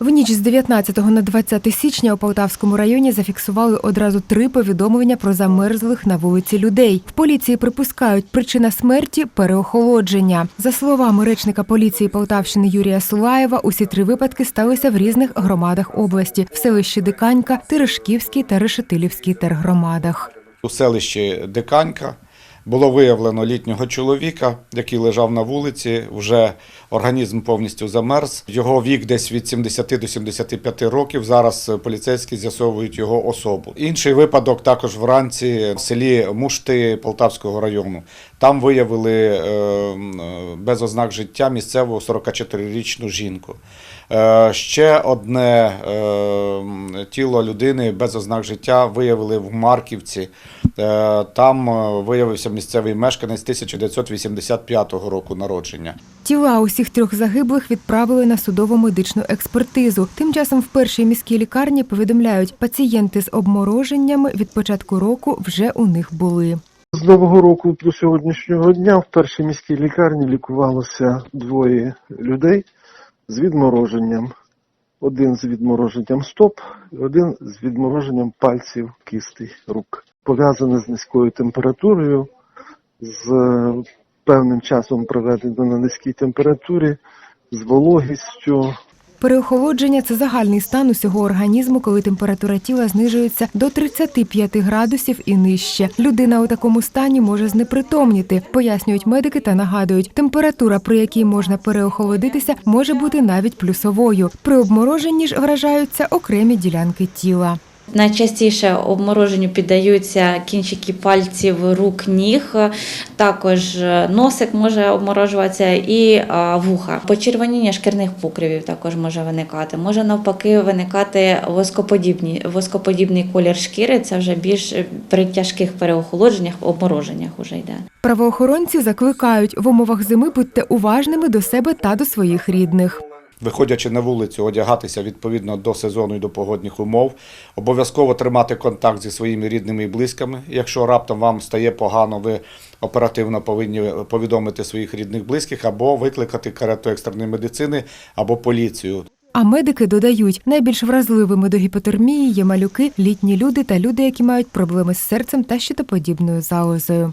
В ніч з 19 на 20 січня у Полтавському районі зафіксували одразу три повідомлення про замерзлих на вулиці людей. В поліції припускають, причина смерті переохолодження. За словами речника поліції Полтавщини Юрія Сулаєва, усі три випадки сталися в різних громадах області в селищі Диканька, Терешківській та Решетилівській тергромадах. У селищі Диканька було виявлено літнього чоловіка, який лежав на вулиці. Вже організм повністю замерз. Його вік десь від 70 до 75 років. Зараз поліцейські з'ясовують його особу. Інший випадок також вранці в селі Мушти Полтавського району. Там виявили е, м, е, без ознак життя місцеву 44-річну жінку. Е, Ще одне е, тіло людини без ознак життя виявили в Марківці. Е, Там виявився місцевий мешканець 1985 року народження. Тіла усіх трьох загиблих відправили на судово-медичну експертизу. Тим часом в першій міській лікарні повідомляють, пацієнти з обмороженнями від початку року вже у них були. З нового року до сьогоднішнього дня в першій міській лікарні лікувалося двоє людей з відмороженням. Один з відмороженням стоп, один з відмороженням пальців кістей рук. Пов'язане з низькою температурою, з е, певним часом проведено на низькій температурі, з вологістю, Переохолодження це загальний стан усього організму, коли температура тіла знижується до 35 градусів і нижче. Людина у такому стані може знепритомніти, пояснюють медики та нагадують, температура, при якій можна переохолодитися, може бути навіть плюсовою. При обмороженні ж вражаються окремі ділянки тіла. Найчастіше обмороженню піддаються кінчики пальців, рук, ніг. Також е, носик може обморожуватися і е, вуха. Почервоніння шкірних покривів також може виникати. Може навпаки виникати воскоподібні, воскоподібний колір шкіри. Це вже більш е, при тяжких переохолодженнях, обмороженнях уже йде. Правоохоронці закликають в умовах зими будьте уважними до себе та до своїх рідних. Виходячи на вулицю, одягатися відповідно до сезону і до погодних умов, обов'язково тримати контакт зі своїми рідними і близькими. Якщо раптом вам стає погано, ви оперативно повинні повідомити своїх рідних близьких або викликати карету екстреної медицини або поліцію. А медики додають, найбільш вразливими до гіпотермії є малюки, літні люди та люди, які мають проблеми з серцем та щитоподібною залозою.